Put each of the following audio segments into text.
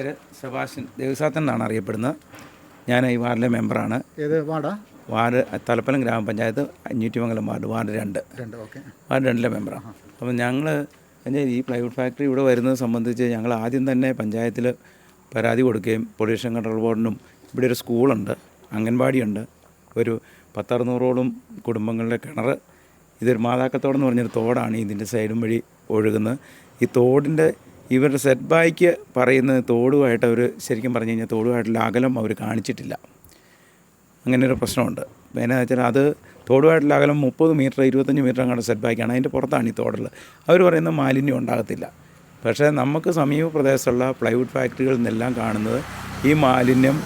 പേര് സെബാസ്റ്റ്യൻ ദേവസാത്തൻ എന്നാണ് അറിയപ്പെടുന്നത്. ഞാൻ ഈ വാർഡിലെ മെമ്പറാണ്. ഏത് വാർഡാ? വാർഡ് തലപ്പലം ഗ്രാമപഞ്ചായത്ത് അഞ്ഞൂറ്റിമംഗലം വാർഡ് വാർഡ് രണ്ട്. രണ്ട് ഓക്കെ. വാർഡ് രണ്ടിലെ മെമ്പറാണ് അപ്പം ഞങ്ങൾ ഈ പ്ലൈവുഡ് ഫാക്ടറി ഇവിടെ വരുന്നത് സംബന്ധിച്ച് ഞങ്ങൾ ആദ്യം തന്നെ പഞ്ചായത്തിൽ പരാതി കൊടുക്കുകയും പൊല്യൂഷൻ കൺട്രോൾ ബോർഡിനും ഇവിടെ ഒരു സ്കൂളുണ്ട് അംഗൻവാടിയുണ്ട്. ഒരു പത്തറുന്നൂറോളം കുടുംബങ്ങളുടെ കിണർ ഇതൊരു മാതാക്കത്തോടെന്ന് പറഞ്ഞൊരു തോടാണ് ഇതിന്റെ സൈഡും വഴി ഒഴുകുന്നത്. ഈ തോടിന്റെ ഇവരുടെ സെറ്റ് ബാക്ക് പറയുന്നത് തോടുമായിട്ട് അവർ ശരിക്കും പറഞ്ഞു കഴിഞ്ഞാൽ തോടുമായിട്ടുള്ള അകലം അവർ കാണിച്ചിട്ടില്ല. അങ്ങനെ ഒരു പ്രശ്നമുണ്ട്. പിന്നെ വെച്ചാൽ അത് തോടുമായിട്ടുള്ള അകലം മുപ്പത് മീറ്റർ ഇരുപത്തഞ്ച് മീറ്റർ അങ്ങോട്ട് സെറ്റ് ബാക്കാണ് അതിന്റെ പുറത്താണ് ഈ തോടുള്ളത് അവർ പറയുന്ന മാലിന്യം ഉണ്ടാകത്തില്ല. പക്ഷേ നമുക്ക് സമീപ പ്രദേശത്തുള്ള പ്ലൈവുഡ് ഫാക്ടറികളിൽ നിന്നെല്ലാം കാണുന്നത് ഈ മാലിന്യം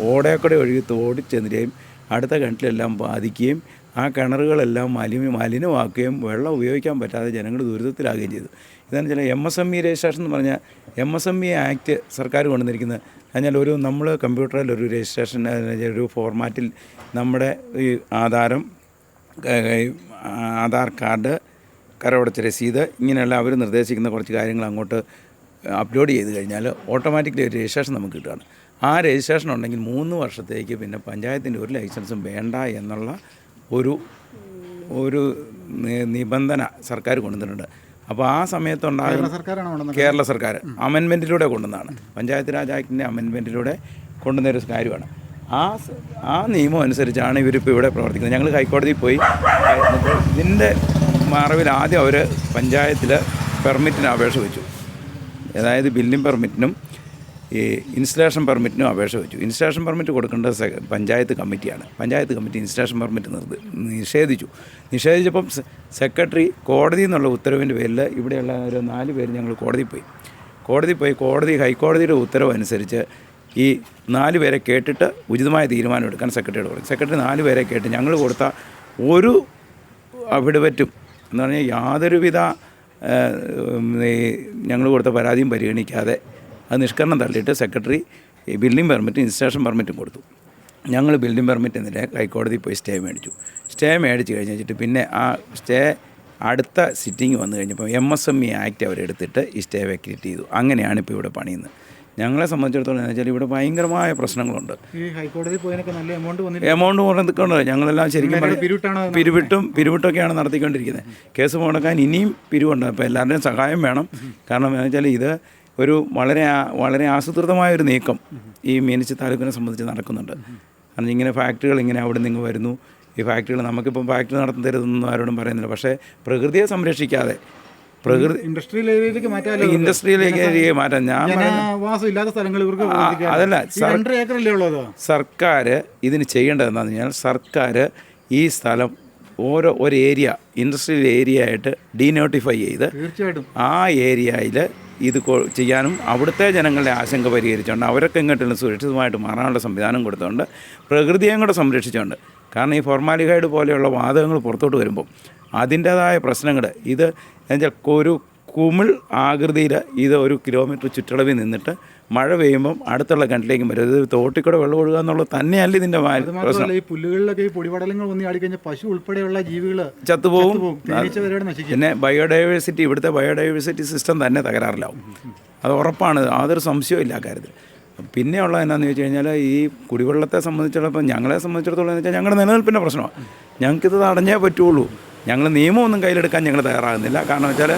ഓടേക്കൂടെ ഒഴുകി തോടി ചെന്നിരുകയും അടുത്ത കിണറ്റിലെല്ലാം ബാധിക്കുകയും ആ കിണറുകളെല്ലാം മലിന മാലിന്യമാക്കുകയും വെള്ളം ഉപയോഗിക്കാൻ പറ്റാതെ ജനങ്ങൾ ദുരിതത്തിലാകുകയും ചെയ്തു. ഇതെന്ന് വെച്ചാൽ M S M E registration എന്ന് പറഞ്ഞാൽ M S M E act സർക്കാർ കൊണ്ടുവന്നിരിക്കുന്നത്. എന്നാൽ ഒരു നമ്മൾ കമ്പ്യൂട്ടറിൽ ഒരു രജിസ്ട്രേഷൻ ഒരു ഫോർമാറ്റിൽ നമ്മുടെ ഈ ആധാരം ആധാർ കാർഡ് കരവടച്ച രസീത് ഇങ്ങനെയുള്ള അവർ നിർദ്ദേശിക്കുന്ന കുറച്ച് കാര്യങ്ങൾ അങ്ങോട്ട് അപ്ലോഡ് ചെയ്ത് കഴിഞ്ഞാൽ ഓട്ടോമാറ്റിക്കലി ഒരു രജിസ്ട്രേഷൻ നമുക്ക് കിട്ടുകയാണ്. ആ രജിസ്ട്രേഷൻ ഉണ്ടെങ്കിൽ മൂന്ന് വർഷത്തേക്ക് പിന്നെ പഞ്ചായത്തിന്റെ ഒരു ലൈസൻസും വേണ്ട എന്നുള്ള ഒരു ഒരു നിബന്ധന സർക്കാർ കൊണ്ടുവന്നിട്ടുണ്ട്. അപ്പോൾ ആ സമയത്തുണ്ടാകുന്ന കേരള സർക്കാർ അമെൻമെന്റിലൂടെ കൊണ്ടുവന്നതാണ് പഞ്ചായത്ത് രാജ് ആക്ടിന്റെ അമെൻമെന്റിലൂടെ കൊണ്ടുവന്നൊരു കാര്യമാണ്. ആ ആ നിയമം അനുസരിച്ചാണ് ഇവരിപ്പോൾ ഇവിടെ പ്രവർത്തിക്കുന്നത്. ഞങ്ങൾ ഹൈക്കോടതിയിൽ പോയി ഇതിന്റെ മറവിൽ ആദ്യം അവർ പഞ്ചായത്തിൽ പെർമിറ്റിന് അപേക്ഷ വെച്ചു. അതായത് ബിൽഡിംഗ് പെർമിറ്റിനും ഈ ഇൻസ്റ്റലേഷൻ പെർമിറ്റിനും അപേക്ഷ വെച്ചു. ഇൻസ്റ്റലേഷൻ പെർമിറ്റ് കൊടുക്കേണ്ട പഞ്ചായത്ത് കമ്മിറ്റിയാണ്. പഞ്ചായത്ത് കമ്മിറ്റി ഇൻസ്റ്റലേഷൻ പെർമിറ്റ് നിർത്തി നിഷേധിച്ചു. നിഷേധിച്ചപ്പം സെക്രട്ടറി കോടതി എന്നുള്ള ഉത്തരവിന്റെ പേരിൽ ഇവിടെയുള്ള ഒരു നാല് പേര് ഞങ്ങൾ കോടതി പോയി. കോടതി പോയി കോടതി ഹൈക്കോടതിയുടെ ഉത്തരവനുസരിച്ച് ഈ നാല് പേരെ കേട്ടിട്ട് ഉചിതമായ തീരുമാനം എടുക്കാൻ സെക്രട്ടറിയോട് പറഞ്ഞു. സെക്രട്ടറി നാല് പേരെ കേട്ട് ഞങ്ങൾ കൊടുത്ത ഒരു അഫിഡവിറ്റും എന്ന് പറഞ്ഞാൽ യാതൊരുവിധ ഞങ്ങൾ കൊടുത്ത പരാതിയും പരിഗണിക്കാതെ അത് നിഷ്കരണം തള്ളിയിട്ട് സെക്രട്ടറി ഈ ബിൽഡിംഗ് പെർമിറ്റും ഇൻസ്റ്റേഷൻ പെർമിറ്റും കൊടുത്തു. ഞങ്ങൾ ബിൽഡിംഗ് പെർമിറ്റ് എന്നില്ല ഹൈക്കോടതിയിൽ പോയി സ്റ്റേ മേടിച്ചു. സ്റ്റേ മേടിച്ച് കഴിഞ്ഞ് വെച്ചിട്ട് പിന്നെ ആ സ്റ്റേ അടുത്ത സിറ്റിംഗ് വന്നു കഴിഞ്ഞപ്പോൾ M S M E act അവരെടുത്തിട്ട് ഈ സ്റ്റേ വെക്കേറ്റ് ചെയ്തു. അങ്ങനെയാണ് ഇപ്പോൾ ഇവിടെ പണിയുന്നത്. ഞങ്ങളെ സംബന്ധിച്ചിടത്തോളം എന്ന് വെച്ചാൽ ഇവിടെ ഭയങ്കരമായ പ്രശ്നങ്ങളുണ്ട്. ഈ ഹൈക്കോടതി പോയതിനൊക്കെ നല്ല എമൗണ്ട് കൊടുക്കുന്നുണ്ട് ഞങ്ങളെല്ലാം ശരിക്കും പിരിവിട്ടും പിരിവിട്ടൊക്കെയാണ് നടത്തിക്കൊണ്ടിരിക്കുന്നത്. കേസ് മുടക്കാൻ ഇനിയും പിരിവുണ്ട്. അപ്പോൾ എല്ലാവരുടെയും സഹായം വേണം. കാരണം എന്ന് വെച്ചാൽ ഇത് ഒരു വളരെ വളരെ ആസൂത്രിതമായ ഒരു നീക്കം ഈ മീനച്ചി താലൂക്കിനെ സംബന്ധിച്ച് നടക്കുന്നുണ്ട്. കാരണം ഇങ്ങനെ ഫാക്ടറികൾ ഇങ്ങനെ അവിടെ നിന്ന് വരുന്നു. ഈ ഫാക്ടറികൾ നമുക്കിപ്പം ഫാക്ടറി നടത്തരുതെന്നൊന്നും ആരോടും പറയുന്നില്ല. പക്ഷേ പ്രകൃതിയെ സംരക്ഷിക്കാതെ പ്രകൃതി ഇൻഡസ്ട്രിയൽ ഏരിയയിലേക്ക് മാറ്റാൻ ഞാൻ ഇല്ലാത്ത സ്ഥലങ്ങൾ ഇവർക്ക്. അതല്ല സർക്കാർ ഇതിന് ചെയ്യേണ്ടത് എന്താണെന്ന് കഴിഞ്ഞാൽ സർക്കാർ ഈ സ്ഥലം ഓരോ ഒരു ഏരിയ ഇൻഡസ്ട്രിയൽ ഏരിയ ആയിട്ട് ഡീനോട്ടിഫൈ ചെയ്ത് തീർച്ചയായിട്ടും. ആ ഏരിയയിൽ ഇത് ചെയ്യാനും അവിടുത്തെ ജനങ്ങളുടെ ആശങ്ക പരിഹരിച്ചുകൊണ്ട് അവരൊക്കെ ഇങ്ങോട്ടുള്ള സുരക്ഷിതമായിട്ട് മാറാനുള്ള സംവിധാനം കൊടുത്തുകൊണ്ട് പ്രകൃതിയെയും കൂടെ സംരക്ഷിച്ചുകൊണ്ട്. കാരണം ഈ ഫോർമാലിഹൈഡ് പോലെയുള്ള വാതകങ്ങൾ പുറത്തോട്ട് വരുമ്പോൾ അതിന്റേതായ പ്രശ്നങ്ങൾ. ഇത് എന്നുവെച്ചാൽ ഒരു കുമിൾ ആകൃതിയിൽ ഇത് ഒരു കിലോമീറ്റർ ചുറ്റളവിൽ നിന്നിട്ട് മഴ പെയ്യുമ്പം അടുത്തുള്ള കിണറ്റിലേക്കും വരും. ഇത് തോട്ടിൽ കൂടെ വെള്ളം ഒഴുകുക എന്നുള്ളത് തന്നെയല്ല ഇതിന്റെ ഈ പുല്ലുകളിലൊക്കെ ഈ പൊടിപടലങ്ങൾ വന്ന് ആടിക്കഴിഞ്ഞാൽ പശു ഉൾപ്പെടെയുള്ള ജീവികൾ ചത്തുപോകും. പിന്നെ ബയോഡൈവേഴ്സിറ്റി ഇവിടുത്തെ ബയോഡൈവേഴ്സിറ്റി സിസ്റ്റം തന്നെ തകരാറിലാവും. അത് ഉറപ്പാണ്. ഇല്ല ആ കാര്യത്തിൽ. പിന്നെയുള്ള എന്നാന്ന് ചോദിച്ചു കഴിഞ്ഞാൽ ഈ കുടിവെള്ളത്തെ സംബന്ധിച്ചിടത്തോളം ഞങ്ങളെ സംബന്ധിച്ചിടത്തോളം എന്ന് വെച്ചാൽ ഞങ്ങളുടെ നിലനിൽപ്പിന്റെ പ്രശ്നമാണ്. ഞങ്ങൾക്കിത് തടഞ്ഞേ പറ്റുള്ളൂ. ഞങ്ങൾ നിയമമൊന്നും കയ്യിലെടുക്കാൻ ഞങ്ങൾ തയ്യാറാകുന്നില്ല. കാരണം വെച്ചാൽ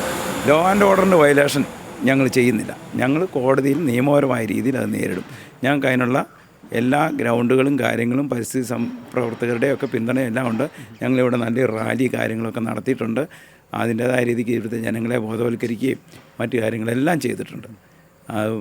ലോ ആൻഡ് ഓർഡറിന്റെ വയലേഷൻ ഞങ്ങൾ ചെയ്യുന്നില്ല. ഞങ്ങൾ കോടതിയിൽ നിയമപരമായ രീതിയിൽ അത് നേരിടും. ഞങ്ങൾക്ക് അതിനുള്ള എല്ലാ ഗ്രൗണ്ടുകളും കാര്യങ്ങളും പരിസ്ഥിതി സം പ്രവർത്തകരുടെയൊക്കെ പിന്തുണയെല്ലാം ഉണ്ട്. ഞങ്ങളിവിടെ നല്ല റാലി കാര്യങ്ങളൊക്കെ നടത്തിയിട്ടുണ്ട്. അതിന്റേതായ രീതിക്ക് ഇവിടുത്തെ ജനങ്ങളെ ബോധവൽക്കരിക്കുകയും മറ്റു കാര്യങ്ങളെല്ലാം ചെയ്തിട്ടുണ്ട്.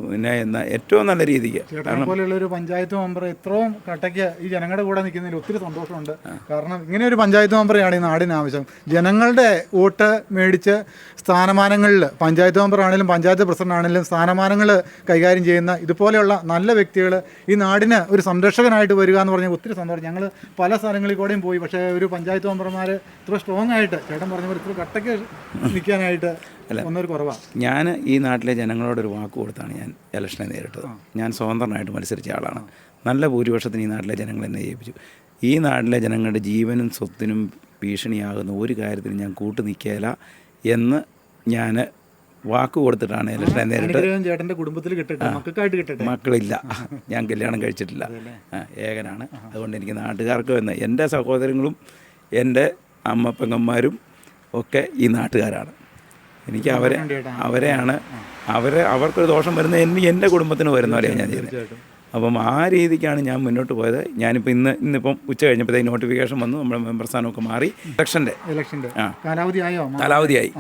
പിന്നെ എന്നാ ഏറ്റവും നല്ല രീതിക്ക്. പോലെയുള്ള ഒരു പഞ്ചായത്ത് മെമ്പർ ഇത്രയും കട്ടയ്ക്ക് ഈ ജനങ്ങളുടെ കൂടെ നിൽക്കുന്നതിൽ ഒത്തിരി സന്തോഷമുണ്ട്. കാരണം ഇങ്ങനെ ഒരു പഞ്ചായത്ത് മെമ്പറെയാണ് ഈ നാടിന് ആവശ്യം ജനങ്ങളുടെ വോട്ട് മേടിച്ച് സ്ഥാനമാനങ്ങളിൽ പഞ്ചായത്ത് മെമ്പർ ആണെങ്കിലും പഞ്ചായത്ത് പ്രസിഡന്റ് ആണെങ്കിലും സ്ഥാനമാനങ്ങൾ കൈകാര്യം ചെയ്യുന്ന ഇതുപോലെയുള്ള നല്ല വ്യക്തികൾ ഈ നാടിന് ഒരു സംരക്ഷകനായിട്ട് വരിക എന്ന് പറഞ്ഞാൽ ഒത്തിരി സന്തോഷം. ഞങ്ങൾ പല സ്ഥലങ്ങളിൽ കൂടെയും പോയി. പക്ഷേ ഒരു പഞ്ചായത്ത് മെമ്പർമാർ ഇത്ര സ്ട്രോങ് ആയിട്ട് ചേട്ടൻ പറഞ്ഞ പോലെ ഇത്ര കട്ടയ്ക്ക് നിൽക്കാനായിട്ട് ഒന്നൊരു കുറവാണ് ഞാൻ ഈ നാട്ടിലെ ജനങ്ങളോടൊരു വാക്ക് കൊടുത്താണ് ഞാൻ ഇലക്ഷനെ നേരിട്ടത്. ഞാൻ സ്വതന്ത്രനായിട്ട് മത്സരിച്ച ആളാണ്. നല്ല ഭൂരിപക്ഷത്തിന് ഈ നാട്ടിലെ ജനങ്ങൾ എന്നെ ജയിപ്പിച്ചു. ഈ നാട്ടിലെ ജനങ്ങളുടെ ജീവനും സ്വത്തിനും ഭീഷണിയാകുന്ന ഒരു കാര്യത്തിനും ഞാൻ കൂട്ടു നിൽക്കേല എന്ന് ഞാൻ വാക്ക് കൊടുത്തിട്ടാണ് ഇലക്ഷനെ നേരിട്ട് ചേട്ടന്റെ കുടുംബത്തിൽ കിട്ടട്ടെ മക്കൾക്കായിട്ട് കിട്ടട്ടെ. മക്കളില്ല. ഞാൻ കല്യാണം കഴിച്ചിട്ടില്ല. ഏകനാണ്. അതുകൊണ്ട് എനിക്ക് നാട്ടുകാർക്ക് എന്ന് എന്റെ സഹോദരങ്ങളും എന്റെ അമ്മ പെങ്ങന്മാരും ഒക്കെ ഈ നാട്ടുകാരാണ്. എനിക്ക് അവരെ അവരെയാണ് അവരെ അവർക്കൊരു ദോഷം വരുന്നത് എനിക്ക് എന്റെ കുടുംബത്തിന് വരുന്ന പോലെയാണ് ഞാൻ ചെയ്യുന്നത്. അപ്പം ആ രീതിക്കാണ് ഞാൻ മുന്നോട്ട് പോയത്. ഞാനിപ്പോൾ ഇന്ന് ഇന്നിപ്പം ഉച്ച കഴിഞ്ഞപ്പോഴത്തേക്ക് നോട്ടിഫിക്കേഷൻ വന്നു. നമ്മുടെ മെമ്പർ സ്ഥാനമൊക്കെ മാറി. ഇലക്ഷന്റെ ഇലക്ഷന്റെ ആ. കാലാവധി ആയോ? കാലാവധിയായി.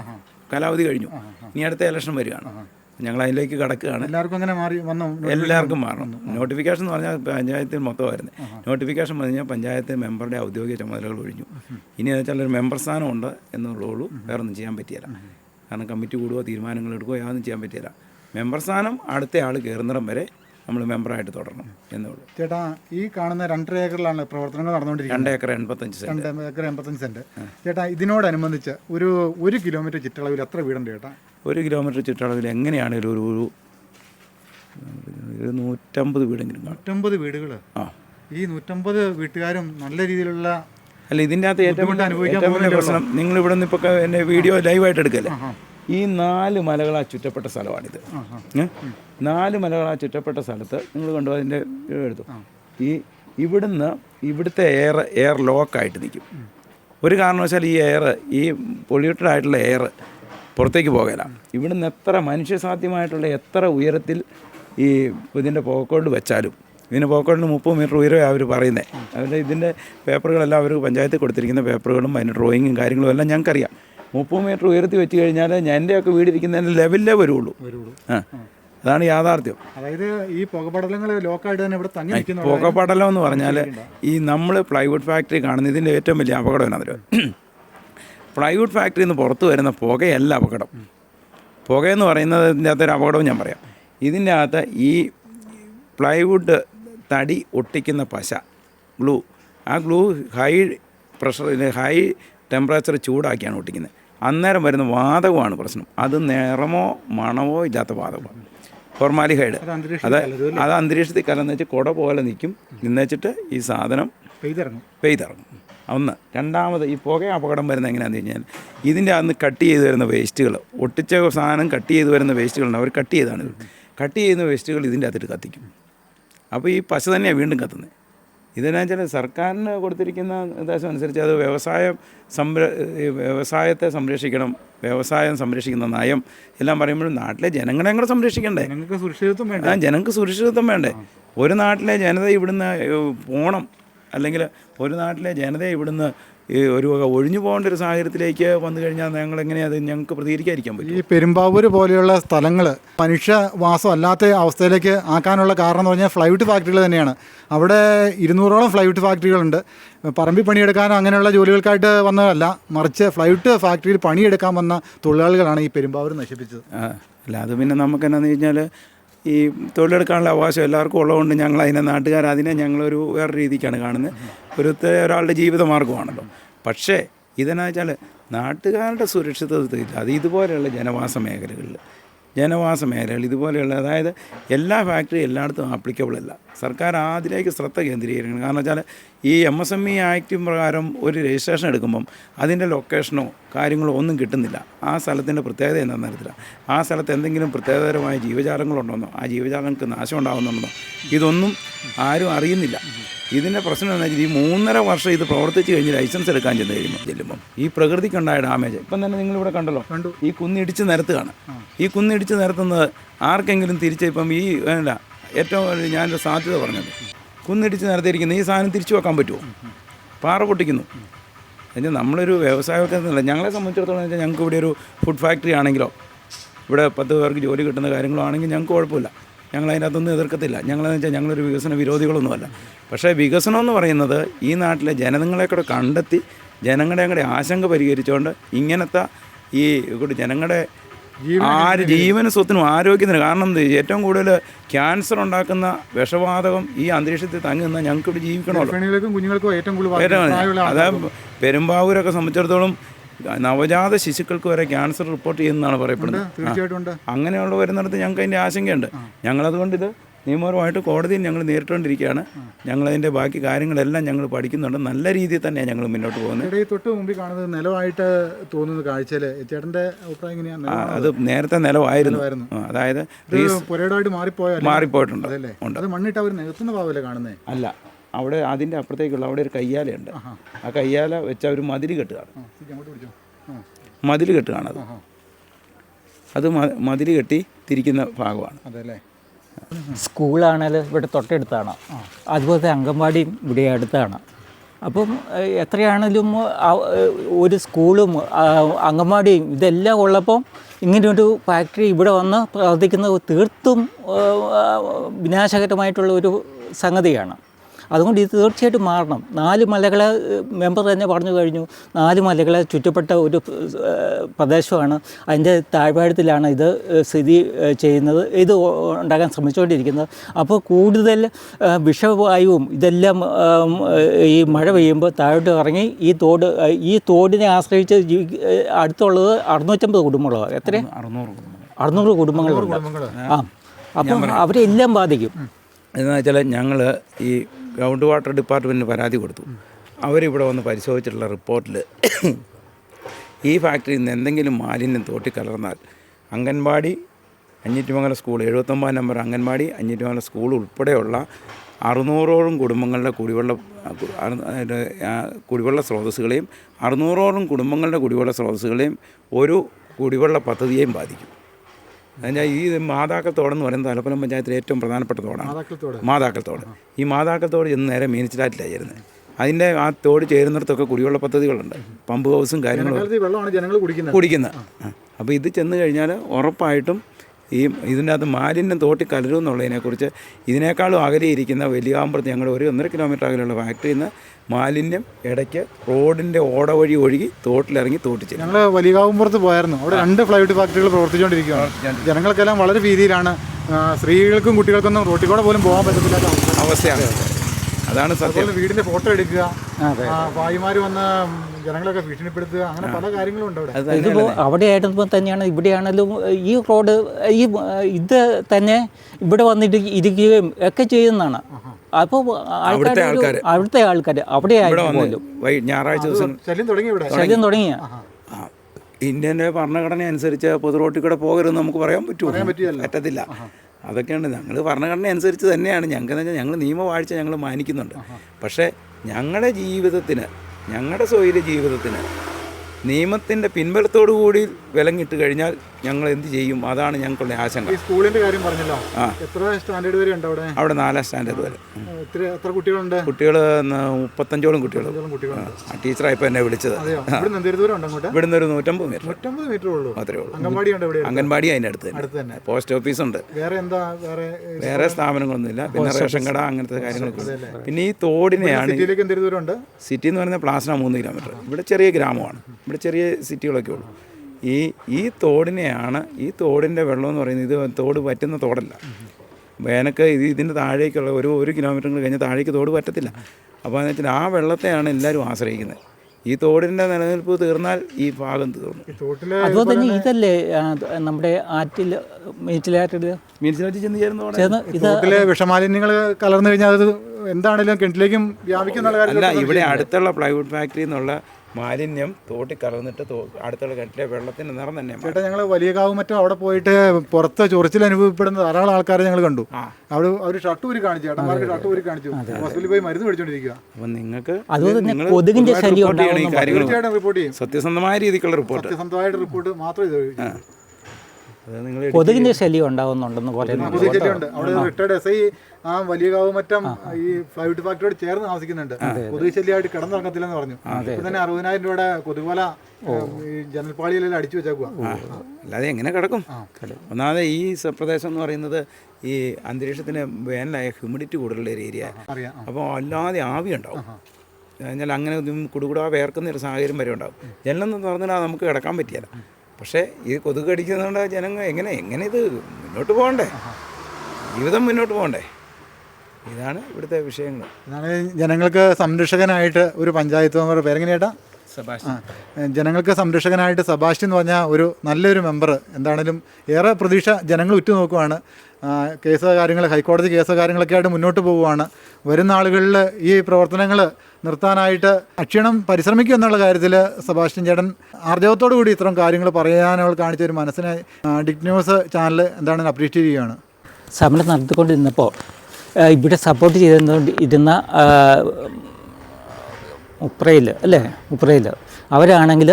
കാലാവധി കഴിഞ്ഞു. ഇനി അടുത്ത ഇലക്ഷൻ വരികയാണ്. ഞങ്ങൾ അതിലേക്ക് കടക്കുകയാണ്. എല്ലാവർക്കും അങ്ങനെ മാറി വന്നു. എല്ലാവർക്കും മാറണം നോട്ടിഫിക്കേഷൻ എന്ന് പറഞ്ഞാൽ പഞ്ചായത്തിൽ മൊത്തമായിരുന്നു. നോട്ടിഫിക്കേഷൻ വന്നു കഴിഞ്ഞാൽ പഞ്ചായത്ത് മെമ്പറുടെ ഔദ്യോഗിക ചുമതലകൾ ഒഴിഞ്ഞു. ഇനി എന്ന് വെച്ചാൽ ഒരു മെമ്പർ സ്ഥാനം ഉണ്ട് എന്നുള്ളൂ വേറൊന്നും ചെയ്യാൻ പറ്റിയില്ല. കാരണം കമ്മിറ്റി കൂടുകയോ തീരുമാനങ്ങൾ എടുക്കുകയോ യാതൊന്നും ചെയ്യാൻ പറ്റില്ല. മെമ്പർ സ്ഥാനം അടുത്ത ആൾ കയറുന്നിടം വരെ നമ്മൾ മെമ്പറായിട്ട് തുടരണം എന്നേ ഉള്ളൂ. ചേട്ടാ ഈ കാണുന്ന രണ്ടര ഏക്കറിലാണ് പ്രവർത്തനങ്ങൾ നടന്നുകൊണ്ടിരിക്കുന്നത്. രണ്ട് ഏക്കർ എൺപത്തഞ്ച് സെന്റ്. രണ്ട് ഏക്കർ എൺപത്തഞ്ച് സെന്റ്. ചേട്ടാ ഇതിനോടനുബന്ധിച്ച് ഒരു ഒരു കിലോമീറ്റർ ചുറ്റളവിൽ എത്ര വീടുണ്ട് ചേട്ടാ? ഒരു കിലോമീറ്റർ ചുറ്റളവിൽ എങ്ങനെയാണെങ്കിലും ഒരു ഒരു ഒരു നൂറ്റമ്പത് വീടെങ്കിലും കാണും. നൂറ്റമ്പത് വീടുകൾ ആ. ഈ നൂറ്റമ്പത് വീട്ടുകാരും നല്ല രീതിയിലുള്ള അല്ല ഇതിന്റെ അകത്ത് ഏറ്റവും അനുഭവിക്കാൻ വലിയ പ്രശ്നം നിങ്ങൾ ഇവിടെ നിന്ന് ഇപ്പോൾ എന്റെ വീഡിയോ ലൈവായിട്ട് എടുക്കല്ലേ? ഈ നാല് മലകളാ ചുറ്റപ്പെട്ട സ്ഥലമാണിത്. നാല് മലകളാ ചുറ്റപ്പെട്ട സ്ഥലത്ത് നിങ്ങൾ കണ്ടു അതിന്റെ എടുത്തു. ഈ ഇവിടുന്ന് ഇവിടുത്തെ എയർ എയർ ലോക്കായിട്ട് നിൽക്കും. ഒരു കാരണവശാൽ ഈ എയർ ഈ പൊള്യൂട്ടഡ് ആയിട്ടുള്ള എയർ പുറത്തേക്ക് പോകല. ഇവിടുന്ന് എത്ര മനുഷ്യസാധ്യമായിട്ടുള്ള എത്ര ഉയരത്തിൽ ഈ ഇതിന്റെ പോക്കോട് വെച്ചാലും ഇതിന് പോക്കോട്ടിന് മുപ്പത് മീറ്റർ ഉയരമേ അവർ പറയുന്നത് അവരുടെ ഇതിന്റെ പേപ്പറുകളെല്ലാം അവർ പഞ്ചായത്തിൽ കൊടുത്തിരിക്കുന്ന പേപ്പറുകളും അതിന്റെ ഡ്രോയിങ്ങും കാര്യങ്ങളും എല്ലാം ഞങ്ങൾക്കറിയാം. മുപ്പത് മീറ്റർ ഉയർത്തി വെച്ച് കഴിഞ്ഞാൽ എന്റെയൊക്കെ വീടിരിക്കുന്നതിന്റെ ലെവലിലേ വരുള്ളൂ. ആ. അതാണ് യാഥാർത്ഥ്യം. അതായത് ഈ പുകപടലങ്ങൾ ലോക്കായിട്ട് തന്നെ ഇവിടെ തങ്ങി പുകപടലം എന്ന് പറഞ്ഞാൽ ഈ നമ്മൾ പ്ലൈവുഡ് ഫാക്ടറി കാണുന്ന ഇതിന്റെ ഏറ്റവും വലിയ അപകടം എന്നാണെന്നറിയോ പ്ലൈവുഡ് ഫാക്ടറിയിൽ നിന്ന് പുറത്ത് വരുന്ന പുകയല്ല അപകടം. പുകയെന്ന് പറയുന്നതിന്റെ അകത്തൊരു അപകടവും ഞാൻ പറയാം. ഇതിന്റെ അകത്ത് ഈ പ്ലൈവുഡ് തടി ഒട്ടിക്കുന്ന പശ. ഗ്ലൂ. ആ ഗ്ലൂ ഹൈ പ്രഷറിൽ ഹൈ ടെമ്പറേച്ചർ ചൂടാക്കിയാണ് ഒട്ടിക്കുന്നത്. അന്നേരം വരുന്ന വാതകമാണ് പ്രശ്നം. അത് നിറമോ മണമോ ഇല്ലാത്ത വാതകമാണ്. ഫോർമാലിഹൈഡ്. അത് അത് അന്തരീക്ഷത്തിൽ കലർന്ന് വെച്ച് കുട പോലെ നിൽക്കും. നിന്നേച്ചിട്ട് ഈ സാധനം പെയ്തിറങ്ങും. പെയ്തിറങ്ങും. ഒന്ന് രണ്ടാമത് ഈ പുക അപകടം വരുന്നത് എങ്ങനെയാണെന്ന് കഴിഞ്ഞാൽ ഇതിന്റെ അന്ന് കട്ട് ചെയ്ത് വരുന്ന വേസ്റ്റുകൾ ഒട്ടിച്ച സാധനം കട്ട് ചെയ്ത് വരുന്ന വേസ്റ്റുകളുണ്ട് അവർ കട്ട് ചെയ്താണ്. കട്ട് ചെയ്യുന്ന വേസ്റ്റുകൾ ഇതിന്റെ അകത്തിട്ട് കത്തിക്കും. അപ്പോൾ ഈ പശ തന്നെയാണ് വീണ്ടും കത്തുന്നത്. ഇതെന്നാ വെച്ചാൽ സർക്കാരിന് കൊടുത്തിരിക്കുന്ന നിർദ്ദേശം അനുസരിച്ച് അത് വ്യവസായം സംര വ്യവസായത്തെ സംരക്ഷിക്കണം വ്യവസായം സംരക്ഷിക്കുന്ന നയം എല്ലാം പറയുമ്പോഴും നാട്ടിലെ ജനങ്ങളെ കൂടെ സംരക്ഷിക്കണ്ടേ? നിങ്ങൾക്ക് സുരക്ഷിതത്വം വേണ്ട? ആ ജനങ്ങൾക്ക് സുരക്ഷിതത്വം വേണ്ടേ? ഒരു നാട്ടിലെ ജനത ഇവിടുന്ന് പോകണം അല്ലെങ്കിൽ ഒരു നാട്ടിലെ ജനതയെ ഇവിടുന്ന് ഈ ഒരു ഒഴിഞ്ഞു പോകേണ്ട ഒരു സാഹചര്യത്തിലേക്ക് വന്നു കഴിഞ്ഞാൽ ഞങ്ങൾ എങ്ങനെയാണ് അത് ഞങ്ങൾക്ക് പ്രതികരിക്കാതിരിക്കാൻ പറ്റും. ഈ പെരുമ്പാവൂർ പോലെയുള്ള സ്ഥലങ്ങൾ മനുഷ്യവാസം അല്ലാത്ത അവസ്ഥയിലേക്ക് ആക്കാനുള്ള കാരണം എന്ന് പറഞ്ഞാൽ ഫ്ലൈവുഡ് ഫാക്ടറികൾ തന്നെയാണ്. അവിടെ ഇരുന്നൂറോളം ഫ്ലൈവുഡ് ഫാക്ടറികളുണ്ട്. പറമ്പിൽ പണിയെടുക്കാനോ അങ്ങനെയുള്ള ജോലികൾക്കായിട്ട് വന്നതല്ല. മറിച്ച് ഫ്ലൈവുഡ് ഫാക്ടറിയിൽ പണിയെടുക്കാൻ വന്ന തൊഴിലാളികളാണ് ഈ പെരുമ്പാവൂർ നശിപ്പിച്ചത്. അല്ല അത് പിന്നെ നമുക്ക് എന്നാന്ന് കഴിഞ്ഞാൽ ഈ തൊഴിലെടുക്കാനുള്ള അവകാശം എല്ലാവർക്കും ഉള്ളതുകൊണ്ട് ഞങ്ങൾ അതിനെ നാട്ടുകാർ അതിനെ ഞങ്ങളൊരു വേറെ രീതിക്കാണ് കാണുന്നത്. ഒരു ഒരാളുടെ ജീവിത മാർഗമാണല്ലോ. പക്ഷേ ഇതെന്നു വെച്ചാൽ നാട്ടുകാരുടെ സുരക്ഷിതത്വത്തിൽ അത് ഇതുപോലെയുള്ള ജനവാസ മേഖലകളിൽ ജനവാസ മേഖലകൾ ഇതുപോലെയുള്ള അതായത് എല്ലാ ഫാക്ടറി എല്ലായിടത്തും ആപ്ലിക്കബിൾ അല്ല. സർക്കാർ അതിലേക്ക് ശ്രദ്ധ കേന്ദ്രീകരിക്കണം. കാരണം വെച്ചാൽ ഈ M S M E act പ്രകാരം ഒരു രജിസ്ട്രേഷൻ എടുക്കുമ്പം അതിന്റെ ലൊക്കേഷനോ കാര്യങ്ങളോ ഒന്നും കിട്ടുന്നില്ല. ആ സ്ഥലത്തിന്റെ പ്രത്യേകത എന്താണെന്ന് അറിയത്തില്ല. ആ സ്ഥലത്ത് എന്തെങ്കിലും പ്രത്യേകതരമായ ജീവജാലങ്ങളുണ്ടോ ആ ജീവജാലങ്ങൾക്ക് നാശം ഉണ്ടാകുന്നുണ്ടോ ഇതൊന്നും ആരും അറിയുന്നില്ല. ഇതിന്റെ പ്രശ്നം എന്താ വെച്ചാൽ ഈ മൂന്നര വർഷം ഇത് പ്രവർത്തിച്ച് കഴിഞ്ഞ് ലൈസൻസ് എടുക്കാൻ ചെന്ന് കഴിയുമ്പോൾ ചെല്ലുമ്പം ഈ പ്രകൃതിക്കുണ്ടായ ഡാമേജ്. ഇപ്പം തന്നെ നിങ്ങളിവിടെ കണ്ടല്ലോ കണ്ടു. ഈ കുന്നിടിച്ച് നിരത്തുകയാണ്. ഈ കുന്നിടിച്ച് നിരത്തുന്നത് ആർക്കെങ്കിലും തിരിച്ച് ഇപ്പം ഈ അല്ല ഏറ്റവും ഞാനൊരു സാധ്യത പറഞ്ഞത്. കുന്നിടിച്ച് നിരത്തിയിരിക്കുന്ന ഈ സാധനം തിരിച്ചു വെക്കാൻ പറ്റുമോ? പാറ പൊട്ടിക്കുന്നു. അതിന് നമ്മളൊരു വ്യവസായമൊക്കെ എന്നല്ല ഞങ്ങളെ സംബന്ധിച്ചിടത്തോളം വെച്ചാൽ ഞങ്ങൾക്ക് ഇവിടെ ഒരു ഫുഡ് ഫാക്ടറി ആണെങ്കിലോ ഇവിടെ പത്ത് പേർക്ക് ജോലി കിട്ടുന്ന കാര്യങ്ങളോ ആണെങ്കിൽ ഞങ്ങൾക്ക് കുഴപ്പമില്ല. ഞങ്ങൾ അതിനകത്തൊന്നും എതിർക്കത്തില്ല. ഞങ്ങളെന്ന് വെച്ചാൽ ഞങ്ങളൊരു വികസന വിരോധികളൊന്നുമല്ല. പക്ഷേ വികസനം എന്ന് പറയുന്നത് ഈ നാട്ടിലെ ജനങ്ങളെ കൂടെ കണ്ടെത്തി ജനങ്ങളുടെ കൂടെ ആശങ്ക പരിഹരിച്ചുകൊണ്ട് ഇങ്ങനത്തെ ഈ കൂടി ജനങ്ങളുടെ ആര് ജീവനും സ്വത്തിനും ആരോഗ്യത്തിനും കാരണം എന്ത്? ഏറ്റവും കൂടുതൽ ക്യാൻസർ ഉണ്ടാക്കുന്ന വിഷവാതകം ഈ അന്തരീക്ഷത്തിൽ തങ്ങി നിന്നാൽ ഞങ്ങൾക്ക് ഇവിടെ ജീവിക്കണമല്ലോ അതായത് പെരുമ്പാവൂരൊക്കെ സംബന്ധിച്ചിടത്തോളം നവജാത ശിശുക്കൾക്ക് വരെ ക്യാൻസർ റിപ്പോർട്ട് ചെയ്യുന്നതാണ് പറയപ്പെടുന്നത്. അങ്ങനെയുള്ള വരുന്നിടത്ത് ഞങ്ങൾക്ക് അതിന്റെ ആശങ്കയുണ്ട്. ഞങ്ങളതുകൊണ്ട് ഇത് നിയമപരമായിട്ട് കോടതിയിൽ ഞങ്ങൾ നേരിട്ടുകൊണ്ടിരിക്കുകയാണ്. ഞങ്ങളതിന്റെ ബാക്കി കാര്യങ്ങളെല്ലാം ഞങ്ങൾ പഠിക്കുന്നുണ്ട്. നല്ല രീതിയിൽ തന്നെയാണ് ഞങ്ങൾ മുന്നോട്ട് പോകുന്നത്. തൊട്ട് മുമ്പിൽ കാണുന്നത് നിലവായിട്ട് തോന്നുന്ന കാഴ്ചയിൽ ചേട്ടന്റെ അഭിപ്രായം എങ്ങനെയാണ്? അത് നേരത്തെ നിലവായിരുന്നു. അതായത് മാറിപ്പോയിട്ടുണ്ട്. അല്ലേ? ഉണ്ട്. അത് മണ്ണിട്ട് അവർ നികത്തുന്ന ഭാവല്ലേ കാണുന്നത് അല്ല. അവിടെ അതിന്റെ അപ്പുറത്തേക്കുള്ള അവിടെ ഒരു കയ്യാലയുണ്ട്. ആ കയ്യാല വെച്ച ഒരു മതിൽ കെട്ടുകയാണ്. അങ്ങോട്ട് പിടിച്ചോ. ആ. മതിൽ കെട്ടുകയാണ് അത്. അത് മതിൽ കെട്ടി തിരിക്കുന്ന ഭാഗമാണ്. സ്കൂളാണേൽ സ്കൂളാണെങ്കിൽ ഇവിടെ തൊട്ടടുത്താണ്. അതുപോലെ അംഗൻവാടിയും ഇവിടെ അടുത്താണ്. അപ്പം എത്രയാണേലും എത്രയാണെങ്കിലും ഒരു സ്കൂളും അംഗൻവാടിയും ഇതെല്ലാം ഉള്ളപ്പം ഇങ്ങനെയൊരു ഫാക്ടറി ഇവിടെ വന്ന് പ്രവർത്തിക്കുന്നത് തീർത്തും വിനാശകരമായിട്ടുള്ള ഒരു സംഗതിയാണ്. അതുകൊണ്ട് ഇത് തീർച്ചയായിട്ടും മാറണം. നാല് മലകളെ മെമ്പർ തന്നെ പറഞ്ഞു കഴിഞ്ഞു. നാല് മലകളെ ചുറ്റപ്പെട്ട ഒരു പ്രദേശമാണ്. അതിന്റെ താഴ്വാരത്തിലാണ് ഇത് സ്ഥിതി ചെയ്യുന്നത്. ഇത് ഉണ്ടാക്കാൻ ശ്രമിച്ചുകൊണ്ടിരിക്കുന്നത്. അപ്പോൾ കൂടുതൽ വിഷവായുവും ഇതെല്ലാം ഈ മഴ പെയ്യുമ്പോൾ താഴോട്ട് ഇറങ്ങി ഈ തോട് ഈ തോടിനെ ആശ്രയിച്ച് അടുത്തുള്ളത് അറുന്നൂറ്റമ്പത് കുടുംബങ്ങളാണ്. എത്ര അറുന്നൂറ് അറുന്നൂറ് കുടുംബങ്ങളുണ്ട് ആ. അപ്പം അവരെല്ലാം ബാധിക്കും. എന്താണെന്ന് വെച്ചാൽ ഞങ്ങൾ ഈ ഗ്രൗണ്ട് വാട്ടർ ഡിപ്പാർട്ട്മെന്റിന് പരാതി കൊടുത്തു. അവരിവിടെ വന്ന് പരിശോധിച്ചിട്ടുള്ള റിപ്പോർട്ടിൽ ഈ ഫാക്ടറിയിൽ നിന്ന് എന്തെങ്കിലും മാലിന്യം തോട്ടി കലർന്നാൽ അംഗൻവാടി അഞ്ഞൂറ്റിമംഗലം സ്കൂൾ എഴുപത്തൊമ്പത് നമ്പർ അംഗൻവാടി അഞ്ഞൂറ്റിമംഗലം സ്കൂൾ ഉൾപ്പെടെയുള്ള അറുന്നൂറോളം കുടുംബങ്ങളുടെ കുടിവെള്ള കുടിവെള്ള സ്രോതസ്സുകളെയും അറുന്നൂറോളം കുടുംബങ്ങളുടെ കുടിവെള്ള സ്രോതസ്സുകളെയും ഒരു കുടിവെള്ള പദ്ധതിയെയും ബാധിക്കും. അതിനാൽ ഈ മാതാക്കൾ തോടെന്ന് പറയുന്നത് തലപ്പലം പഞ്ചായത്തിലെ ഏറ്റവും പ്രധാനപ്പെട്ട തോടാണ്. മാതാക്കൾ തോട് ഈ മാതാക്കൾ തോട് ചെന്ന് നേരെ മീനച്ചിലാറ്റിലാണ് ചേരുന്നത്. അതിന്റെ ആ തോട് ചേരുന്നിടത്തൊക്കെ കുടിവെള്ള പദ്ധതികളുണ്ട്. പമ്പ് ഹൗസും കാര്യങ്ങളും കുടിക്കുന്നത്. അപ്പോൾ ഇത് ചെന്ന് കഴിഞ്ഞാൽ ഉറപ്പായിട്ടും ഈ ഇതിനകത്ത് മാലിന്യം തോട്ടി കലരും എന്നുള്ളതിനെക്കുറിച്ച് ഇതിനേക്കാളും അകലെ ഇരിക്കുന്ന വലിയാമ്പുറത്ത് ഞങ്ങൾ ഒരു ഒന്നര കിലോമീറ്റർ അകലെയുള്ള ഫാക്ടറിയിൽ നിന്ന് മാലിന്യം ഇടയ്ക്ക് റോഡിന്റെ ഓട വഴി ഒഴുകി തോട്ടിലിറങ്ങി തോട്ടിച്ചു ഞങ്ങൾ വലിയകാവുമ്പുറത്ത് പോയായിരുന്നു. അവിടെ രണ്ട് ഫ്ലൈറ്റ് ഫാക്ടറികൾ പ്രവർത്തിച്ചുകൊണ്ടിരിക്കുകയാണ്. ജനങ്ങൾക്കെല്ലാം വളരെ രീതിയിലാണ് സ്ത്രീകൾക്കും കുട്ടികൾക്കൊന്നും റോട്ടിൽ കൂടെ പോലും പോകാൻ പറ്റത്തില്ലാത്ത അവസ്ഥയാണ്. അതാണ് സത്യം. വീടിന്റെ ഫോട്ടോ എടുക്കുക ആ, വന്ന ജനങ്ങളൊക്കെ ഭീഷണിപ്പെടുത്തുക അങ്ങനെ പല കാര്യങ്ങളും ഉണ്ട് അവിടെ. ഇതിപ്പോൾ അവിടെ ആയിരുന്നപ്പോൾ തന്നെയാണ് ഇവിടെയാണെങ്കിലും ഈ റോഡ് ഈ ഇത് തന്നെ ഇവിടെ വന്നിട്ട് ഇരിക്കുകയും ഒക്കെ ചെയ്യുന്നതാണ്. അപ്പോൾ അവിടുത്തെ ആൾക്കാര്. അവിടുത്തെ ആൾക്കാർ അവിടെ ഞായറാഴ്ച ദിവസം ശല്യം തുടങ്ങി ഇവിടെ. ശല്യം തുടങ്ങിയ ഇന്ത്യന്റെ ഭരണഘടന അനുസരിച്ച് പൊതു റോട്ടിൽ കൂടെ പോകരുതെന്ന് നമുക്ക് പറയാൻ പറ്റുമോ. പറ്റത്തില്ല. അതൊക്കെയാണ് ഞങ്ങൾ ഭരണഘടന അനുസരിച്ച് തന്നെയാണ് ഞങ്ങൾക്ക് വെച്ചാൽ ഞങ്ങൾ നിയമവാഴ്ച ഞങ്ങൾ മാനിക്കുന്നുണ്ട്. പക്ഷേ ഞങ്ങളുടെ ജീവിതത്തിന് ഞങ്ങളുടെ സ്വൈര്യ ജീവിതത്തിന് നിയമത്തിന്റെ പിൻബലത്തോടു കൂടി വിലങ്ങിട്ട് കഴിഞ്ഞാൽ ഞങ്ങൾ എന്ത് ചെയ്യും? അതാണ് ഞങ്ങളുടെ ആശങ്ക. സ്കൂളിന്റെ കാര്യം പറഞ്ഞല്ലോ. എത്ര സ്റ്റാൻഡേർഡ് വരെ ഉണ്ട് അവിടെ? അവിടെ നാലാം സ്റ്റാൻഡേർഡ് വരെ. എത്ര കുട്ടികളുണ്ട്? കുട്ടികൾ മുപ്പത്തഞ്ചോളം കുട്ടികൾ ടീച്ചറായപ്പോൾ എന്നെ വിളിച്ചത്. ഉണ്ട് ഇവിടുന്ന് ഒരു നൂറ്റമ്പത് മീറ്റർ. നൂറ്റമ്പത് മീറ്റർ ഉള്ളൂ. മാത്രമേ ഉള്ളൂ. അംഗൻവാടി ഉണ്ട് അതിന്റെ അടുത്ത്. തന്നെ. പോസ്റ്റ് ഓഫീസുണ്ട്. വേറെ എന്താ വേറെ വേറെ സ്ഥാപനങ്ങളൊന്നുമില്ല. പിന്നെ റേഷൻ കട അങ്ങനത്തെ കാര്യങ്ങളൊക്കെ പിന്നെ ഈ തോടിനെയാണ് ഉണ്ട്? സിറ്റി എന്ന് പറയുന്ന പ്ലാസ്ന മൂന്ന് കിലോമീറ്റർ. ഇവിടെ ചെറിയ ഗ്രാമമാണ്. ഇവിടെ ചെറിയ സിറ്റികളൊക്കെ ഉള്ളൂ. ഈ ഈ തോടിനെയാണ് ഈ തോടിന്റെ വെള്ളം എന്ന് പറയുന്നത് ഇത് തോട് പറ്റുന്ന തോടല്ല. വേനക്ക് ഇത് ഇതിന്റെ താഴേക്കുള്ള ഒരു ഒരു കിലോമീറ്റർ കഴിഞ്ഞ് താഴേക്ക് തോട് പറ്റത്തില്ല അപ്പോൾ എന്ന് വെച്ചാൽ ആ വെള്ളത്തെയാണ് എല്ലാവരും ആശ്രയിക്കുന്നത്. ഈ തോടിന്റെ നിലനിൽപ്പ് തീർന്നാൽ ഈ ഭാഗം തീർന്നു. ഈ തോട്ടിൽ അതുപോലെ തന്നെ ഇതല്ലേ നമ്മുടെ ആറ്റിൽ മീറ്റിലാറ്റിൽ ചെന്ന് ചേർന്ന് തോട്ടിലെ വിഷമാലിന്യങ്ങൾ കലർന്നു കഴിഞ്ഞാൽ അത് എന്താണെങ്കിലും കിണറ്റിലേക്കും വ്യാപിക്കുന്ന അല്ല ഇവിടെ അടുത്തുള്ള പ്ലൈവുഡ് ഫാക്ടറി എന്നുള്ള മാലിന്യം തോട്ടി കലർന്നിട്ട് അടുത്തുള്ള കിണറ്റിലെ വെള്ളത്തിന്റെ നിറം തന്നെ. ചേട്ടാ ഞങ്ങൾ വലിയ കാവ് മറ്റോ അവിടെ പോയിട്ട് പുറത്ത് ചൊറിച്ചിൽ അനുഭവപ്പെടുന്ന ധാരാളം ആൾക്കാരെ ഞങ്ങൾ കണ്ടു. അവിടെ അവർ ഷർട്ട് ഊരി കാണിച്ചു ചേട്ടന്മാർക്ക് ഷർട്ട് ഊരി കാണിച്ചു. ഹോസ്പിറ്റലിൽ പോയി മരുന്ന് മേടിച്ചോണ്ടിരിക്കുക അപ്പം നിങ്ങൾക്ക് കൊതുകിന്റെ ശല്യം സത്യസന്ധമായ രീതിക്കുള്ള റിപ്പോർട്ട്. സത്യസന്ധമായിട്ട് റിപ്പോർട്ട് മാത്രം കൊതുകിന്റെ ശല്യം ഉണ്ടാവുന്നുണ്ടെന്ന് ആ. മറ്റം ഈ ഫ്ലൈവുഡ് ഫാക്ടറിയോട് ചേർന്ന് താമസിക്കുന്നുണ്ട്. കൊതുക് ശല്യമായിട്ട് കിടന്നിറങ്ങത്തില്ലെന്ന് പറഞ്ഞു. ഇപ്പൊ തന്നെ അറുപതിനായിരം രൂപയുടെ കൊതുകുവല ഈ ജനൽപ്പാളിയിലെല്ലാം അടിച്ചു വെച്ചേക്കുക അല്ലാതെ എങ്ങനെ കിടക്കും? ഒന്നാമത് ഈ പ്രദേശം എന്ന് പറയുന്നത് ഈ അന്തരീക്ഷത്തിന് വേനലായ ഹ്യൂമിഡിറ്റി കൂടുതലുള്ള ഒരു ഏരിയ. അപ്പോൾ അല്ലാതെ ആവി ഉണ്ടാവും. എന്നാൽ അങ്ങനെ കുടുകുടാ വേർക്കുന്ന ഒരു സാഹചര്യം വരെ ഉണ്ടാവും. ജനലെന്ന് പറഞ്ഞാൽ നമുക്ക് കിടക്കാൻ പറ്റിയല്ല. പക്ഷേ ഈ കൊതുക് കടിക്കുന്നതുകൊണ്ട് ജനങ്ങൾ എങ്ങനെ എങ്ങനെ ഇത് മുന്നോട്ട് പോകണ്ടേ? ജീവിതം മുന്നോട്ട് പോകണ്ടേ? ഇതാണ് ഇവിടുത്തെ വിഷയങ്ങൾ. ഇതാണ് ജനങ്ങൾക്ക് സംരക്ഷകനായിട്ട് ഒരു പഞ്ചായത്ത് മെമ്പർ പേരെങ്ങനെ ചേട്ടാ? സെബാസ്റ്റ്യൻ ആ, ജനങ്ങൾക്ക് സംരക്ഷകനായിട്ട് സബാഷ് എന്ന് പറഞ്ഞ ഒരു നല്ലൊരു മെമ്പർ. എന്താണേലും ഏറെ പ്രതീക്ഷ ജനങ്ങൾ ഉറ്റുനോക്കുവാണ്. കേസ് കാര്യങ്ങൾ ഹൈക്കോടതി കേസ് കാര്യങ്ങളൊക്കെ ആയിട്ട് മുന്നോട്ട് പോവുകയാണ് വരുന്ന ആളുകളിൽ ഈ പ്രവർത്തനങ്ങൾ നിർത്താനായിട്ട് അക്ഷീണം പരിശ്രമിക്കും എന്നുള്ള കാര്യത്തിൽ സെബാസ്റ്റ്യൻ ചേട്ടൻ ആർജവത്തോടു കൂടി ഇത്തരം കാര്യങ്ങൾ പറയാനുള്ള കാണിച്ച ഒരു മനസ്സിനെ ഡിക് ന്യൂസ് ചാനൽ എന്താണ് അപ്രീഷിയേറ്റ് ചെയ്യുകയാണ്. സമരം നടത്തിക്കൊണ്ടിരുന്നപ്പോൾ ഇവിടെ സപ്പോർട്ട് ചെയ്തുകൊണ്ട് ഇരുന്ന ഉപ്രയിൽ അല്ലേ? ഉപ്രയിൽ. അവരാണെങ്കിൽ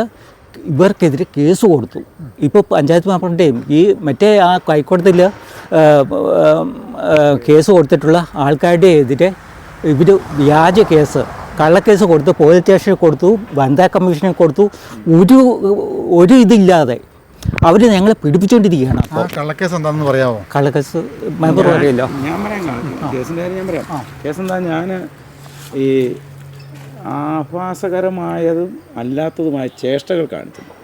ഇവർക്കെതിരെ കേസ് കൊടുത്തു. ഇപ്പോൾ പഞ്ചായത്ത് മാപ്പിന്റെയും ഈ മറ്റേ ആ ഹൈക്കോടതിയിൽ കേസ് കൊടുത്തിട്ടുള്ള ആൾക്കാരുടെ എതിരെ ഇവർ വ്യാജ കേസ് കള്ളക്കേസ് കൊടുത്തു പോലീസ് സ്റ്റേഷനിൽ കൊടുത്തു വനിതാ കമ്മീഷനിൽ കൊടുത്തു. ഒരു ഒരു ഇതില്ലാതെ അവർ ഞങ്ങളെ പിടിപ്പിച്ചുകൊണ്ടിരിക്കുകയാണ് ആ കള്ളക്കേസ് എന്താണെന്ന് പറയാമോ കള്ളക്കേസ് മെമ്പർ പറയല്ലോ. ഞാൻ പറയാം. കേസ് കേസിന്റെ കാര്യം ഞാൻ പറയാം. കേസ് എന്താ ഞാൻ ഈ ആഭാസകരമായതും അല്ലാത്തതുമായ ചേഷ്ടകൾ കാണിക്കുന്നു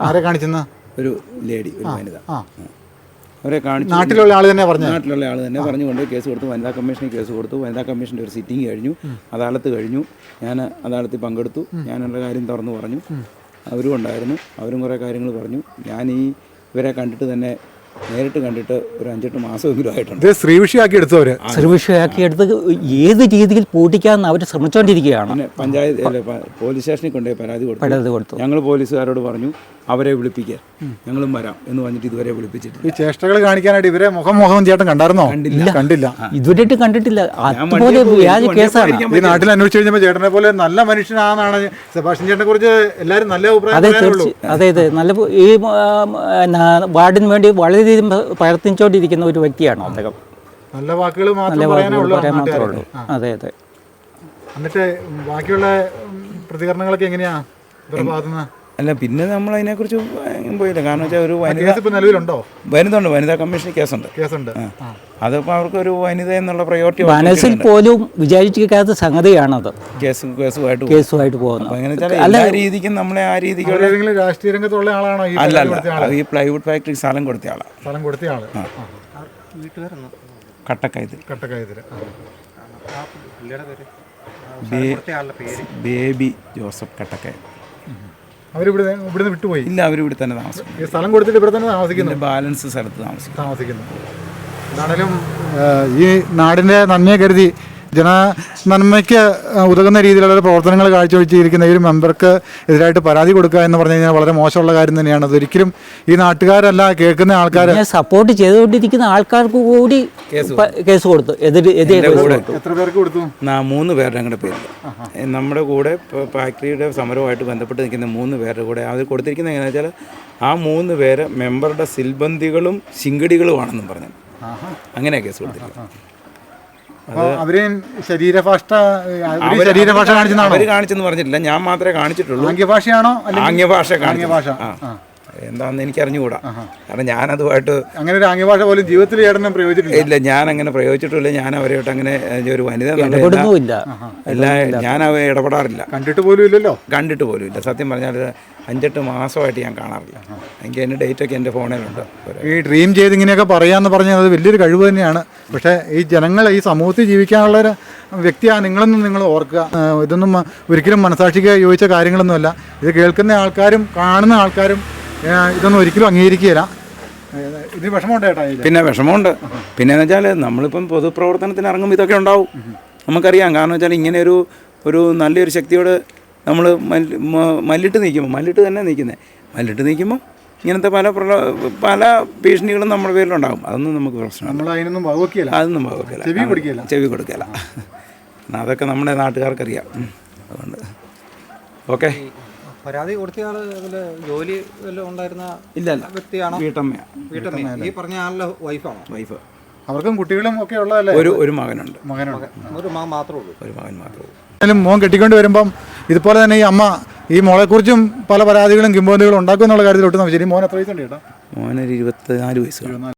ആരെ കാണിച്ചെന്ന്? ഒരു ലേഡി ഒരു വനിത. അവരെ കാണിച്ചു നാട്ടിലുള്ള ആൾ തന്നെ പറഞ്ഞു. നാട്ടിലുള്ള ആൾ തന്നെ പറഞ്ഞുകൊണ്ട് കേസ് കൊടുത്തു. വനിതാ കമ്മീഷന് കേസ് കൊടുത്തു. വനിതാ കമ്മീഷന്റെ ഒരു സിറ്റിംഗ് കഴിഞ്ഞു. അദാലത്ത് കഴിഞ്ഞു. ഞാൻ അദാലത്തിൽ പങ്കെടുത്തു. ഞാൻ എന്റെ കാര്യം തുറന്നു പറഞ്ഞു. അവരും ഉണ്ടായിരുന്നു. അവരും കുറേ കാര്യങ്ങൾ പറഞ്ഞു. ഞാൻ ഈ ഇവരെ കണ്ടിട്ട് തന്നെ നേരിട്ട് കണ്ടിട്ട് ഒരു അഞ്ചെട്ട് മാസമെങ്കിലും ആയിട്ടുണ്ട്. ഇത് ശ്രീവിഷയാക്കി എടുത്തവര്. സർവീഷയാക്കിയെടുത്ത് ഏത് രീതിയിൽ പൂട്ടിക്കാന്ന് അവർ ശ്രമിച്ചുകൊണ്ടിരിക്കുകയാണ് പിന്നെ പഞ്ചായത്ത് അല്ല, പ- പോലീസ് സ്റ്റേഷനിൽ കൊണ്ടുപോയി പരാതി കൊടുത്തു. പരാതി കൊടുത്തു. ഞങ്ങൾ പോലീസുകാരോട് പറഞ്ഞു അവരെ വിളിപ്പിക്കുക. ഞങ്ങളും വരാം എന്ന് പറഞ്ഞിട്ട് ഇതുവരെ വിളിപ്പിച്ചിട്ട് ഈ ചേഷ്ടകൾ കാണിക്കാനായിട്ട് ഇവരെ മുഖം മുഖം ചേട്ടൻ കണ്ടായിരുന്നോ? കണ്ടില്ല. കണ്ടില്ല. ഇതുവരെയായിട്ട് കണ്ടിട്ടില്ല. അതുപോലെ വ്യാജ കേസാണ്. ഈ നാട്ടിൽ അന്വേഷിച്ചു കഴിഞ്ഞപ്പോൾ ചേട്ടനെ പോലെ നല്ല മനുഷ്യനാണെന്നാണ് സെബാഷൻ ചേട്ടനെ കുറിച്ച് എല്ലാവരും നല്ല അഭിപ്രായം അതെ അതെ അതെ. നല്ല ഈ വാർഡിന് വേണ്ടി വളരെയധികം പ്രവർത്തിച്ചുകൊണ്ടിരിക്കുന്ന ഒരു വ്യക്തിയാണ് അദ്ദേഹം. നല്ല വാക്കുകൾ നല്ല മാത്രം വാക്കുകൾ പറയാൻ മാത്രമേ ഉള്ളൂ. അതെ അതെ. എന്നിട്ട് ബാക്കിയുള്ള പ്രതികരണങ്ങളൊക്കെ എങ്ങനെയാ? അല്ല പിന്നെ നമ്മൾ അതിനെക്കുറിച്ച് പോയില്ല. കാരണം വെച്ചാൽ ഒരു വനിത കേസ് ഇപ്പൊ നിലവിലുണ്ടോ? വരുന്നുണ്ട്. വനിതാ കമ്മീഷൻ കേസുണ്ട്. കേസുണ്ട്. അതിപ്പോൾ അവർക്ക് ഒരു വനിത എന്നുള്ള പ്രയോറിറ്റി മനസ്സിൽ പോലും വിചാരിച്ചിരിക്കാത്ത സംഗതിയാണത്. കേസ് കേസുമായിട്ട് പോകും. കേസുമായിട്ട് പോകുന്നത്. എല്ലാ രീതിക്കും നമ്മളെ ആ രീതിക്ക് രാഷ്ട്രീയ രംഗത്തുള്ള ആളാണോ? ഈ അല്ല അല്ല. ഈ പ്ലൈവുഡ് ഫാക്ടറി സ്ഥലം കൊടുത്ത ആളാണ് സ്ഥലം കൊടുത്ത ആൾ. കട്ടക്കയത്തിൽ. ആ. ബേബി ജോസഫ് കട്ടക്കയ അവരിവിടെ ഇവിടുന്ന് വിട്ടുപോയി. ഇല്ല അവരിവിടെ ഇവിടെ തന്നെ താമസിക്കും. ഈ സ്ഥലം കൊടുത്തിട്ട് ഇവിടെ തന്നെ താമസിക്കുന്നു? ബാലൻസ് സ്ഥലത്ത് താമസിക്കും. താമസിക്കുന്നു. എന്താണേലും ഈ നാടിന്റെ നന്മയെ കരുതി ജന നന്മയ്ക്ക് ഉതകുന്ന രീതിയിലുള്ള പ്രവർത്തനങ്ങൾ കാഴ്ചവെച്ചിരിക്കുന്ന ഈ ഒരു മെമ്പർക്ക് എതിരായിട്ട് പരാതി കൊടുക്കുക എന്ന് പറഞ്ഞു കഴിഞ്ഞാൽ വളരെ മോശമുള്ള കാര്യം തന്നെയാണ്. അതൊരിക്കലും ഈ നാട്ടുകാരല്ല കേൾക്കുന്ന ആൾക്കാർ ഞാൻ സപ്പോർട്ട് ചെയ്തുകൊണ്ടിരിക്കുന്ന ആൾക്കാർക്ക് കൂടി കേസ് കൊടുത്തു. എതിരെ എതിരെ കേസ് കൊടുത്തു. എത്ര പേർക്ക് കൊടുത്തു? മൂന്ന് പേരുടെ ഞങ്ങളുടെ പേര് നമ്മുടെ കൂടെ ഫാക്ടറിയുടെ സമരവുമായിട്ട് ബന്ധപ്പെട്ട് നിൽക്കുന്ന മൂന്ന് പേരുടെ കൂടെ. അത് കൊടുത്തിരിക്കുന്നത് എങ്ങനെയാണെന്ന് വെച്ചാൽ ആ മൂന്ന് പേര് മെമ്പറുടെ സിൽബന്തികളും ശിങ്കടികളുമാണെന്നും പറഞ്ഞു. അങ്ങനെയാണ് കേസ് കൊടുത്തിരിക്കുന്നത്. ശരീരഭാഷ അവർ ശരീരഭാഷ കാണിച്ചെന്നാണോ? അവർ കാണിച്ചെന്ന് പറഞ്ഞിട്ടില്ല. ഞാൻ മാത്രമേ കാണിച്ചിട്ടുള്ളൂ. ആംഗ്യഭാഷയാണോ? ആംഗ്യഭാഷ. ആംഗ്യഭാഷ എന്താണെന്ന് എനിക്ക് അറിഞ്ഞുകൂടാ കാരണം ഞാനതുമായിട്ട് അങ്ങനെ ഒരു ആംഗ്യഭാഷ പോലും ജീവിതത്തിൽ ചേട്ടനും പ്രയോഗിച്ചിട്ടില്ല. ഇല്ല ഞാൻ അങ്ങനെ പ്രയോഗിച്ചിട്ടില്ല ഞാൻ അവരോട്ട് അങ്ങനെ ഒരു വനിത അല്ല ഞാൻ അവ ഇടപെടാറില്ല. കണ്ടിട്ട് പോലും ഇല്ലല്ലോ? കണ്ടിട്ട് പോലും ഇല്ല. സത്യം പറഞ്ഞാൽ അഞ്ചെട്ട് മാസമായിട്ട് ഞാൻ കാണാറില്ല. എനിക്ക് എന്റെ ഡേറ്റൊക്കെ എന്റെ ഫോണിലുണ്ട്. ഈ ഡ്രീം ചെയ്ത് ഇങ്ങനെയൊക്കെ പറയാന്ന് പറഞ്ഞാൽ അത് വലിയൊരു കഴിവ് തന്നെയാണ്. പക്ഷേ ഈ ജനങ്ങൾ ഈ സമൂഹത്തിൽ ജീവിക്കാനുള്ള ഒരു വ്യക്തിയാണ് നിങ്ങളൊന്നും നിങ്ങൾ ഓർക്കുക. ഇതൊന്നും ഒരിക്കലും മനസാക്ഷിക്ക് യോജിച്ച കാര്യങ്ങളൊന്നുമല്ല. ഇത് കേൾക്കുന്ന ആൾക്കാരും കാണുന്ന ആൾക്കാരും ഇതൊന്നും ഒരിക്കലും അംഗീകരിക്കുകയില്ല. ഇതിന് വിഷമമുണ്ട് ചേട്ടാ ഇതിൽ പിന്നെ വിഷമമുണ്ട്. പിന്നെ എന്ന് വെച്ചാൽ നമ്മളിപ്പം പൊതുപ്രവർത്തനത്തിന് ഇറങ്ങുമ്പോൾ ഇതൊക്കെ ഉണ്ടാവും. നമുക്കറിയാം. കാരണം വെച്ചാൽ ഇങ്ങനെ ഒരു ഒരു നല്ലൊരു ശക്തിയോട് നമ്മൾ മല്ലിട്ട് നിൽക്കുമ്പോൾ മല്ലിട്ട് തന്നെ നിൽക്കുന്നത് മല്ലിട്ട് നിൽക്കുമ്പോൾ ഇങ്ങനത്തെ പല പ്രല പല ഭീഷണികളും നമ്മുടെ പേരിലുണ്ടാകും. അതൊന്നും നമുക്ക് പ്രശ്നം നമ്മൾ അതിനൊന്നും വകുക്കില്ല അതൊന്നും വകുക്കില്ല ചെവി കൊടുക്കുകയില്ല. ചെവി കൊടുക്കില്ല അതൊക്കെ നമ്മുടെ നാട്ടുകാർക്കറിയാം. ഉം. അതുകൊണ്ട്. ഓക്കെ. പരാതി കൊടുത്തയാൾ അതിൽ ജോലി വല്ലതും ഉണ്ടായിരുന്ന ഇല്ല ഇല്ല. വ്യക്തിയാണോ? വീട്ടമ്മയാണ് വീട്ടമ്മ ഈ പറഞ്ഞ ആളുടെ വൈഫാണോ വൈഫ് അവർക്കും കുട്ടികളും ഒക്കെ ഉള്ളതല്ലേ? ഒരു ഒരു മകനുണ്ട്. മകനുണ്ട്. ഒരു മകൻ മാത്രമേ ഉള്ളൂ. ഒരു മകൻ മാത്രമേ ഉള്ളൂ. എന്നാലും മോൻ കെട്ടിക്കൊണ്ട് വരുമ്പം ഇതുപോലെ തന്നെ ഈ അമ്മ ഈ മോളെക്കുറിച്ചും പല പരാതികളും കിംബോന്തികളും ഉണ്ടാക്കും എന്നുള്ള കാര്യത്തിൽ ഒട്ടും ശരി മോൻ എത്ര വയസ്സുണ്ട് ചേട്ടാ? മോനൊരു ഇരുപത്തിനാല് വയസ്സ്